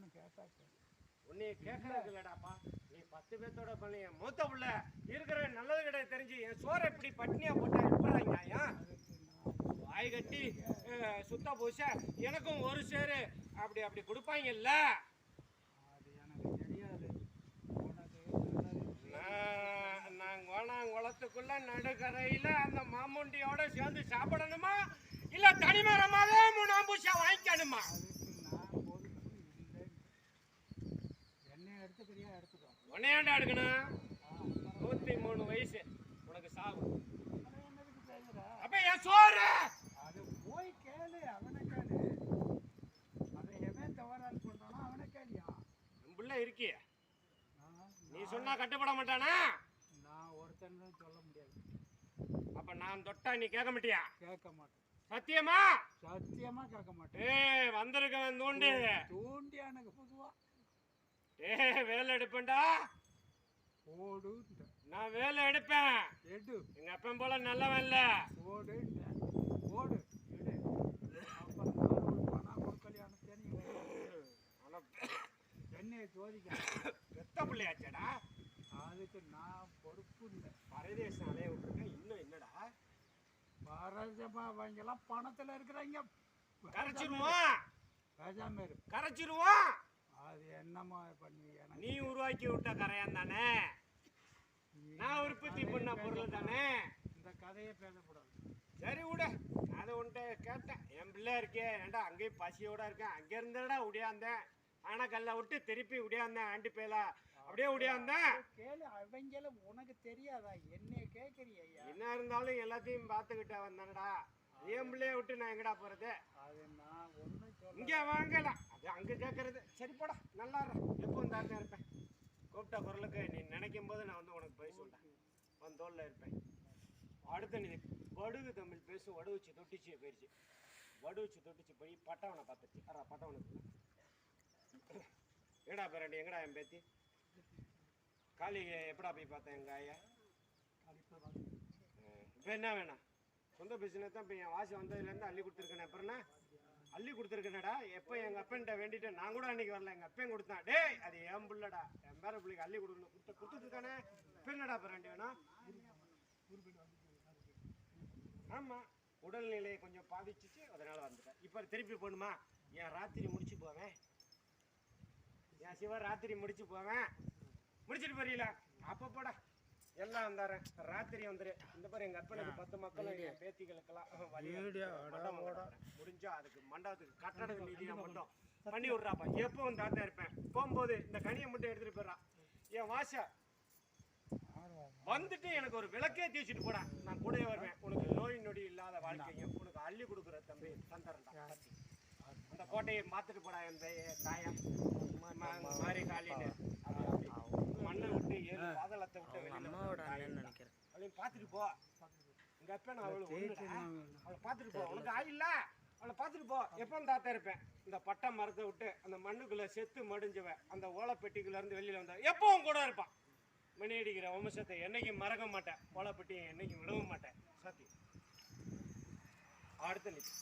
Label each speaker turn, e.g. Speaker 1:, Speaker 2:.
Speaker 1: என்னன்னு கேட்டா கேளு.
Speaker 2: உன்னை கேட்கறது இல்லடாப்பா நீ பத்து பேர்த்தோட பண்ணி மூத்த புள்ள இருக்கிற நல்லது கிடையாது தெரிஞ்சு என் சோறை இப்படி பட்னியா போட்டா எப்படா
Speaker 1: அதுக்கு நான்
Speaker 2: வாய் கட்டி சுத்த பூச எனக்கும் ஒரு சேரு. அப்படி அப்படி கொடுப்பாங்கல்ல?
Speaker 1: அது எனக்கு தெரியாது.
Speaker 2: நான் கோணாங்குளத்துக்குள்ள நடுக்கரையில அந்த மாமுண்டியோட சேர்ந்து சாப்பிடணுமா? இல்ல தனிமரமாவே மூணாம்பூசா வாங்கிக்கணுமா
Speaker 1: அதுக்கு நான் பொறுப்பு இல்லை என்னை எடுத்துக்கிறியா எடுத்துக்கோ
Speaker 2: உன்னையாண்டா எடுக்கணும்? நூத்தி மூணு வயசு. உனக்கு சாவு. அப்ப என் சோறு?
Speaker 1: அது போய் கேளு அவனை கேளு. அதை எவன் தவறால் பண்றானோ அவனை கேளியா?
Speaker 2: என் புள்ள இருக்கிய. நீ சொன்னா கட்டுப்பட மாட்டானா?
Speaker 1: நான் ஒருத்தன் சொல்ல முடியாது.
Speaker 2: அப்ப நான் தொட்டா நீ கேட்க மாட்டியா?
Speaker 1: கேட்க மாட்டேன்.
Speaker 2: சத்தியமா?
Speaker 1: சத்தியமா கேட்க மாட்டேன்.
Speaker 2: ஏய் வந்திருக்கவன் தூண்டு.
Speaker 1: தூண்டி எனக்கு பொதுவா.
Speaker 2: ஏய் வேலை எடுப்பேன்டா.
Speaker 1: ஓடுன்ற
Speaker 2: நான் வேலை எடுப்பேன்.
Speaker 1: எடு.
Speaker 2: எங்க அப்பன் போல நல்லவன் இல்ல.
Speaker 1: ஓடுன்ற ஓடு எடு. என்னைய சோதிக்க
Speaker 2: பெத்த பிள்ளையாச்சடா.
Speaker 1: அதுக்கு நான் பொறுப்பு இல்லை.
Speaker 2: பரதேசம் அலைய விட்டுருக்கேன் இன்னும் என்னடா?
Speaker 1: பரஜமா அவங்கெல்லாம் பணத்துல இருக்கிறாங்க.
Speaker 2: கரைச்சிருவோம். கரைச்சிருவோம்.
Speaker 1: அது என்னம்மா பண்ணி எனக்கு?
Speaker 2: நீ உருவாக்கி விட்ட கரையான் தானே? நான் உற்பத்தி பண்ண பொருள் தானே?
Speaker 1: இந்த கதையை பேசக்கூடாது.
Speaker 2: சரி விட. அதை உன்ட்ட கேட்டேன். என் பிள்ளை இருக்கே. ஏன்டா அங்கேயும் பசியோட இருக்கேன். அங்கே இருந்தடா உடையாந்தேன். ஆனக்கல்ல விட்டு திருப்பி உடையாந்தேன் ஆண்டி பேலா. அப்படியே உடையாந்தேன்.
Speaker 1: கேளு. அவங்களும் உனக்கு தெரியாதா? என்னைய கேட்கறியா
Speaker 2: என்ன இருந்தாலும் எல்லாத்தையும் பார்த்துக்கிட்ட வந்தானடா என் பிள்ளைய விட்டு நான் எங்கடா போறது?
Speaker 1: அது நான் ஒன்றும்
Speaker 2: இங்க வாங்கலாம். அங்க கேட்கறது சரி போடா நல்லா இரு. எப்பவும் தாத்தா இருப்பேன். கூப்பிட்ட குரலுக்கு நீ நினைக்கும் போது நான் வந்து உனக்கு போய் சொல்றேன். உன் இருப்பேன். அடுத்து நீ வடுகு தமிழ் பேசும் வடுவச்சு தொட்டிச்சு போயிடுச்சு வடுவச்சு தொட்டிச்சு போய் பட்டவனை பார்த்துச்சு. அரா பட்டவனுக்கு எங்கடா பேரண்டி எங்கடா என் பேத்தி? காளி எப்படா போய் பார்த்தேன் எங்க ஐயா இப்போ என்ன வேணும்? சொந்த பிசினஸ் தான் இப்போ என் வாசி வந்ததுலேருந்து அள்ளி கொடுத்துருக்கேன் அப்புறம் என்ன? அள்ளி கொடுத்துருக்கேனடா. எப்போ எங்கள் அப்பன்ட்ட வேண்டிட்டு நான் கூட அன்னைக்கு வரல. எங்கள் அப்பையும் கொடுத்தான் டேய் அது என் பிள்ளடா? என் பேர பிள்ளைக்கு அள்ளி கொடுக்கணும் கொடுத்து கொடுத்துருக்கானே இப்போ என்னடா இப்போ ரெண்டு வேணும்? ஆமாம் உடல்நிலையை கொஞ்சம் பாதிச்சிச்சு. அதனால் வந்துட்டேன். இப்போ திருப்பி போகணுமா? என் ராத்திரி முடிச்சு போவேன்? என் சிவா ராத்திரி முடிச்சு போவேன்? முடிச்சிட்டு போறீங்களா? அப்போ போடா. எல்லாம் வந்தாரேன் ராத்திரி வந்துரு. இந்த பாரு எங்க அப்பனுக்கு பத்து மக்களும் என் பேத்திகளுக்கெல்லாம் மண்டபம். முடிஞ்சா அதுக்கு மண்டபத்துக்கு கட்டடத்துக்கு நிதியா மட்டும். பண்ணி விட்றாப்பா. எப்போ வந்து தாத்தா இருப்பேன். போகும்போது இந்த கனியை மட்டும் எடுத்துட்டு போயிடுறான் என் வாச வந்துட்டு எனக்கு ஒரு விளக்கே தேய்ச்சிட்டு போடா. நான் கூடவே வருவேன். உனக்கு நோய் நொடி இல்லாத வாழ்க்கையும் உனக்கு அள்ளி கொடுக்குற தம்பி தந்துடுறா பத்தி. அந்த கோட்டையை மாத்துட்டு போடா என் தே- தாயா. அப்பா நான் அவளை பார்த்துட்டு போ. உனக்கு ஆயில்ல அவளை பார்த்துட்டு போ. எப்போ தாத்தா இருப்பேன். இந்த பட்டை மரத்தை விட்டு அந்த மண்ணுக்குள்ள செத்து மடிஞ்சவன் அந்த ஓலைப்பெட்டிக்குள்ள இருந்து வெளியில வந்தா எப்பவும் கூட இருப்பான். மணி அடிக்கிற வம்சத்தை என்னைக்கும் மறக்க மாட்டேன். ஓலைப்பெட்டியை என்னைக்கும் விடவும் மாட்டேன். சத்தி அடுத்த நிதி